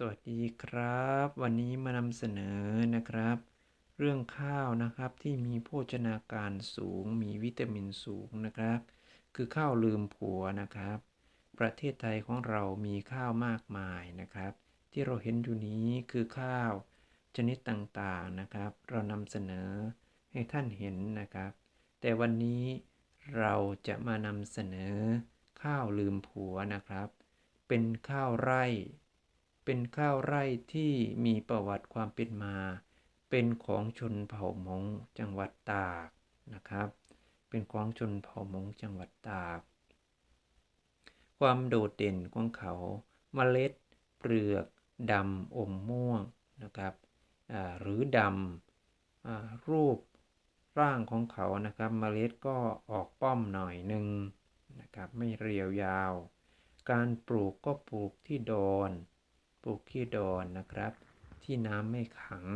สวัสดีครับ วันนี้มานำเสนอนะครับ เรื่องข้าวนะครับที่มีโภชนาการสูง มีวิตามินสูงนะครับ คือข้าวลืมผัวนะครับ ประเทศไทยของเรามีข้าวมากมายนะครับ ที่เราเห็นอยู่นี้คือข้าวชนิดต่างๆนะครับ เรานำเสนอให้ท่านเห็นนะครับ แต่วันนี้เราจะมานำเสนอข้าวลืมผัวนะครับ เป็นข้าวไร่ เป็นข้าวไร่ที่มีประวัติความเป็นมา เป็นของชนเผ่ามงจังหวัดตากนะครับ เป็นของชนเผ่ามงจังหวัดตาก ความโดดเด่นของเขาเมล็ด เปลือกดำอมม่วงนะครับหรือดำรูปร่างของเขานะครับเมล็ดก็ออกป้อมหน่อยหนึ่งนะครับไม่เรียวยาว การปลูกก็ปลูกที่ดอน ปลูกที่ดอนนะครับ ที่น้ำไม่ขัง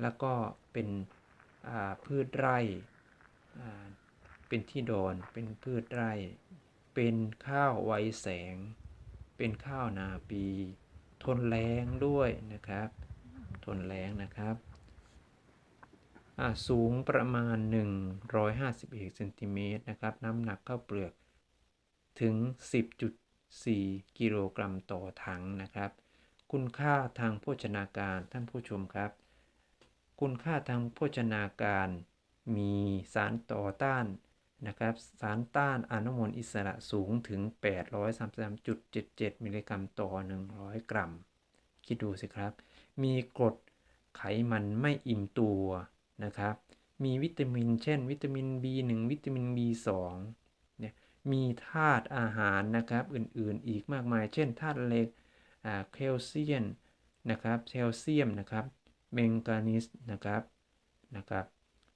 แล้วก็เป็นพืชไร่เป็นที่ดอนเป็นพืชไร่ เป็นข้าวไวแสง เป็นข้าวนาปี ทนแรงด้วยนะครับ ทนแรงนะครับสูงประมาณ 151เซนติเมตรนะครับ น้ำหนักข้าวเปลือกถึง 10.4 กิโลกรัมต่อถังนะครับ คุณค่าทางโภชนาการท่านผู้ชมครับ คุณค่าทางโภชนาการมีสารต่อต้านนะครับสารต้านอนุมูลอิสระสูงถึง 833.77 มิลลิกรัมต่อ 100 กรัม คิดดูสิครับ มีกรดไขมันไม่อิ่มตัวนะครับ มีวิตามินเช่น วิตามิน B1 วิตามิน B2 เนี่ยมีธาตุอาหารนะครับอื่นๆอีกมากมาย เช่นธาตุเหล็ก แคลเซียมนะครับแคลเซียมนะครับเมงกานิสนะครับนะครับ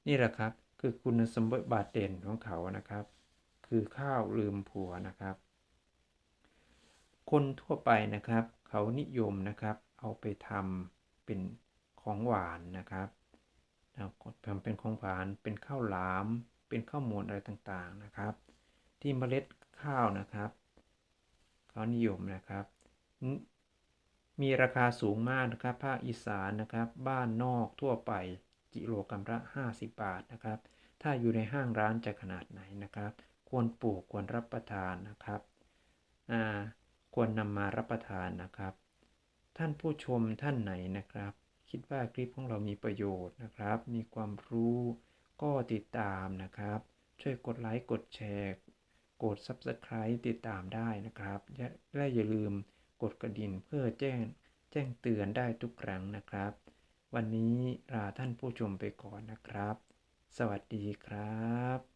นี่แหละครับคือคุณสมบัติเด่นของเขานะครับ คือข้าวลืมผัวนะครับ คนทั่วไปนะครับ เขานิยมนะครับเอาไปทำเป็นของหวานนะครับทำเป็นของหวานเป็นข้าวหลาม เป็นข้าวมูลอะไรต่างๆนะครับ ที่เมล็ดข้าวนะครับเขานิยมนะครับ มีราคาสูงมากนะครับ ภาคอีสานนะครับ บ้านนอกทั่วไปกิโลกรัมละ 50 บาทนะครับ ถ้าอยู่ในห้างร้านจะขนาดไหนนะครับ ควรปลูกควรรับประทานนะครับควรนำมารับประทานนะครับ ท่านผู้ชมท่านไหนนะครับ คิดว่าคลิปของเรามีประโยชน์นะครับ มีความรู้ก็ติดตามนะครับ ช่วยกดไลค์กดแชร์ กด Subscribe ติดตามได้นะครับ และอย่าลืม กดกระดิ่งเพื่อแจ้งแจ้งเตือนได้ทุกครั้งนะครับ วันนี้ลาท่านผู้ชมไปก่อนนะครับ สวัสดีครับ